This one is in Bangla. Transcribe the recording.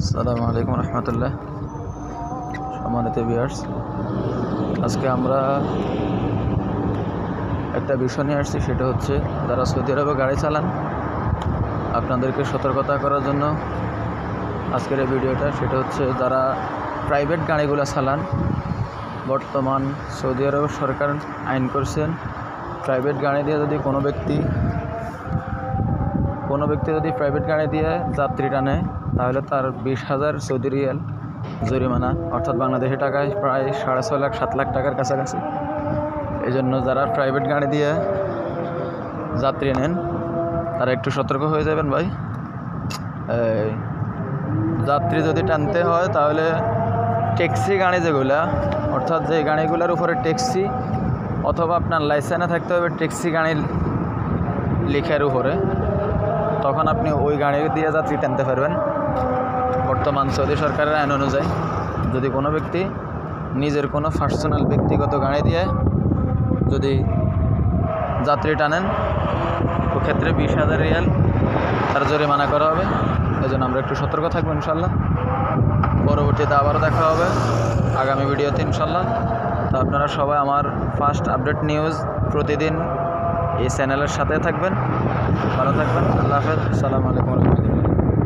আসসালামু আলাইকুম রহমতুল্লাহ। সম্মানিত বিয়ার্স আজকে আমরা একটা বিষয় নিয়ে আসছি, সেটা হচ্ছে, যারা সৌদি আরবে গাড়ি চালান, আপনাদেরকে সতর্কতা করার জন্য আজকের এই ভিডিওটা সেটা হচ্ছে, যারা প্রাইভেট গাড়িগুলো চালান, বর্তমান সৌদি আরব সরকার আইন করছেন প্রাইভেট গাড়ি দিয়ে যদি কোনো ব্যক্তি কোনো ব্যক্তি যদি প্রাইভেট গাড়ি দিয়ে যাত্রী টানে তাহলে তার বিশ হাজার সৌদি রিয়াল জরিমানা, অর্থাৎ বাংলাদেশি টাকায় প্রায় সাড়ে ছয় লাখ, সাত লাখ টাকার কাছাকাছি। এই জন্য যারা প্রাইভেট গাড়ি দিয়ে যাত্রী নেন, তারা একটু সতর্ক হয়ে যাবেন ভাই। যাত্রী যদি টানতে হয়, তাহলে ট্যাক্সি গাড়ি যেগুলা, অর্থাৎ যে গাড়িগুলোর উপরে ট্যাক্সি অথবা আপনার লাইসেন্সে থাকতে হবে, ট্যাক্সি গাড়ির লেখার উপরে। তখন আপনি ওই গাড়ি দিয়ে যাত্রী টানতে পারবেন। বর্তমান সৌদি সরকারের আইন অনুযায়ী যদি কোনো ব্যক্তি নিজের কোনো পার্সোনাল ব্যক্তিগত গাড়ি দিয়ে যদি যাত্রী টানেন ও ক্ষেত্রে বিশ হাজার রিয়াল তার জরিমানা করা হবে। এই জন্য আমরা একটু সতর্ক থাকব ইনশাল্লাহ। পরবর্তীতে আবারও দেখা হবে। আগামী ভিডিওতে ইনশাল্লাহ। তো আপনারা সবাই আমার ফার্স্ট আপডেট নিউজ প্রতিদিন এই চ্যানেলের সাথে থাকবেন। ভালো থাকবেন। আসসালামু আলাইকুম রহমতুল্লাহ